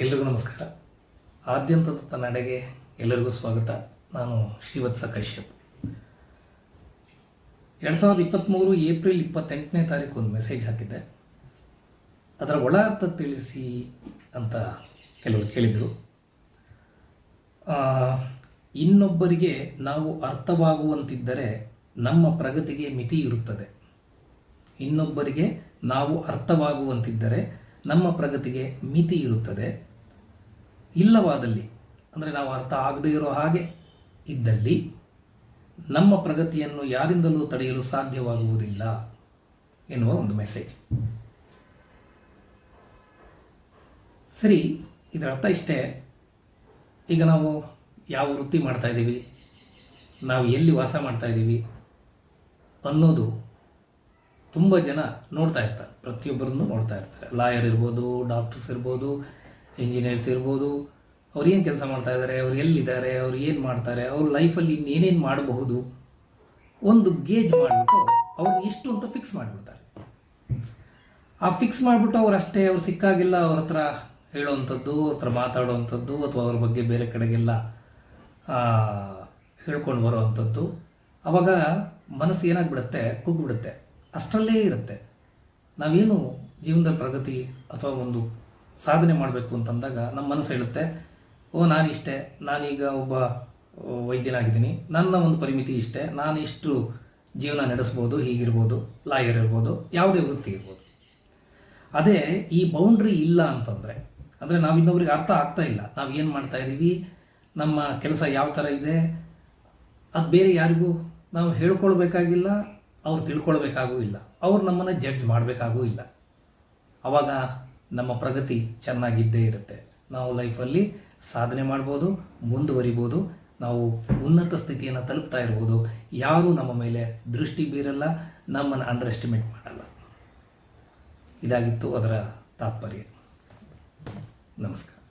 ಎಲ್ರಿಗೂ ನಮಸ್ಕಾರ. ಆದ್ಯಂತದ ನಡೆಗೆ ಎಲ್ಲರಿಗೂ ಸ್ವಾಗತ. ನಾನು ಶ್ರೀವತ್ಸ ಕಶ್ಯಪ್. ಎರಡು ಸಾವಿರದ ಇಪ್ಪತ್ತ್ಮೂರು ಏಪ್ರಿಲ್ ಇಪ್ಪತ್ತೆಂಟನೇ ತಾರೀಕು ಒಂದು ಮೆಸೇಜ್ ಹಾಕಿದ್ದೆ. ಅದರ ಒಳ ಅರ್ಥ ತಿಳಿಸಿ ಅಂತ ಕೆಲವರು ಕೇಳಿದರು. ಇನ್ನೊಬ್ಬರಿಗೆ ನಾವು ಅರ್ಥವಾಗುವಂತಿದ್ದರೆ ನಮ್ಮ ಪ್ರಗತಿಗೆ ಮಿತಿ ಇರುತ್ತದೆ. ಇನ್ನೊಬ್ಬರಿಗೆ ನಾವು ಅರ್ಥವಾಗುವಂತಿದ್ದರೆ ನಮ್ಮ ಪ್ರಗತಿಗೆ ಮಿತಿ ಇರುತ್ತದೆ. ಇಲ್ಲವಾದಲ್ಲಿ, ಅಂದರೆ ನಾವು ಅರ್ಥ ಆಗದೇ ಇರೋ ಹಾಗೆ ಇದ್ದಲ್ಲಿ, ನಮ್ಮ ಪ್ರಗತಿಯನ್ನು ಯಾರಿಂದಲೂ ತಡೆಯಲು ಸಾಧ್ಯವಾಗುವುದಿಲ್ಲ ಎನ್ನುವ ಒಂದು ಮೆಸೇಜ್ ಸರಿ, ಇದರ ಅರ್ಥ ಇಷ್ಟೇ. ಈಗ ನಾವು ಯಾವ ವೃತ್ತಿ ಮಾಡ್ತಾ ಇದ್ದೀವಿ? ನಾವು ಎಲ್ಲಿ ವಾಸ ಮಾಡ್ತಾಯಿದ್ದೀವಿ ಅನ್ನೋದು ತುಂಬ ಜನ ನೋಡ್ತಾ ಇರ್ತಾರೆ. ಪ್ರತಿಯೊಬ್ಬರನ್ನು ನೋಡ್ತಾ ಇರ್ತಾರೆ. ಲಾಯರ್ ಇರ್ಬೋದು, ಡಾಕ್ಟರ್ಸ್ ಇರ್ಬೋದು, ಇಂಜಿನಿಯರ್ಸ್ ಇರ್ಬೋದು, ಅವ್ರು ಏನು ಕೆಲಸ ಮಾಡ್ತಾ ಇದ್ದಾರೆ ಅವ್ರು ಎಲ್ಲಿದ್ದಾರೆ, ಅವ್ರು ಏನು ಮಾಡ್ತಾರೆ, ಅವ್ರ ಲೈಫಲ್ಲಿ ಇನ್ನೇನೇನು ಮಾಡಬಹುದು, ಒಂದು ಗೇಜ್ ಮಾಡಿಬಿಟ್ಟು ಅವ್ರು ಇಷ್ಟು ಅಂತ ಫಿಕ್ಸ್ ಮಾಡಿಬಿಡ್ತಾರೆ. ಆ ಫಿಕ್ಸ್ ಮಾಡಿಬಿಟ್ಟು ಅವ್ರು ಅಷ್ಟೇ, ಅವ್ರು ಸಿಕ್ಕಾಗಿಲ್ಲ ಅವ್ರ ಹತ್ರ ಹೇಳೋವಂಥದ್ದು ಹತ್ರ ಮಾತಾಡೋವಂಥದ್ದು ಅಥವಾ ಅವ್ರ ಬಗ್ಗೆ ಬೇರೆ ಕಡೆಗೆಲ್ಲ ಹೇಳ್ಕೊಂಡು ಬರೋವಂಥದ್ದು ಅವಾಗ ಮನಸ್ಸು ಏನಾಗ್ಬಿಡುತ್ತೆ? ಕುಗ್ಬಿಡುತ್ತೆ ಅಷ್ಟರಲ್ಲೇ ಇರುತ್ತೆ. ನಾವೇನು ಜೀವನದ ಪ್ರಗತಿ ಅಥವಾ ಒಂದು ಸಾಧನೆ ಮಾಡಬೇಕು ಅಂತಂದಾಗ ನಮ್ಮ ಮನಸ್ಸು ಹೇಳುತ್ತೆ, ಓ, ನಾನು ನಾನಿಷ್ಟೇ ನಾನೀಗ ಒಬ್ಬ ವೈದ್ಯನಾಗಿದ್ದೀನಿ ನನ್ನ ಒಂದು ಪರಿಮಿತಿ ಇಷ್ಟೇ, ನಾನು ಇಷ್ಟು ಜೀವನ ನಡೆಸ್ಬೋದು, ಹೀಗಿರ್ಬೋದು, ಲಾಯರ್ ಇರ್ಬೋದು, ಯಾವುದೇ ವೃತ್ತಿ ಇರ್ಬೋದು. ಅದೇ ಈ ಬೌಂಡ್ರಿ ಇಲ್ಲ ಅಂತಂದರೆ, ಅಂದರೆ ನಾವು ಇನ್ನೊಬ್ರಿಗೆ ಅರ್ಥ ಆಗ್ತಾ ಇಲ್ಲ. ನಾವು ಏನು ಮಾಡ್ತಾ ಇದ್ದೀವಿ ನಮ್ಮ ಕೆಲಸ ಯಾವ ಥರ ಇದೆ, ಅದು ಬೇರೆ ಯಾರಿಗೂ ನಾವು ಹೇಳ್ಕೊಳ್ಬೇಕಾಗಿಲ್ಲ ಅವ್ರು ತಿಳ್ಕೊಳ್ಬೇಕಾಗೂ ಇಲ್ಲ ಅವ್ರು ನಮ್ಮನ್ನು ಜಡ್ಜ್ ಮಾಡಬೇಕಾಗೂ ಇಲ್ಲ ಆವಾಗ ನಮ್ಮ ಪ್ರಗತಿ ಚೆನ್ನಾಗಿದ್ದೇ ಇರುತ್ತೆ. ನಾವು ಲೈಫಲ್ಲಿ ಸಾಧನೆ ಮಾಡ್ಬೋದು, ಮುಂದುವರಿಬೋದು, ನಾವು ಉನ್ನತ ಸ್ಥಿತಿಯನ್ನು ತಲುಪ್ತಾ ಇರ್ಬೋದು. ಯಾರೂ ನಮ್ಮ ಮೇಲೆ ದೃಷ್ಟಿ ಬೀರಲ್ಲ, ನಮ್ಮನ್ನು ಅಂಡರ್ ಎಸ್ಟಿಮೇಟ್ ಮಾಡಲ್ಲ. ಇದಾಗಿತ್ತು ಅದರ ತಾತ್ಪರ್ಯ. ನಮಸ್ಕಾರ.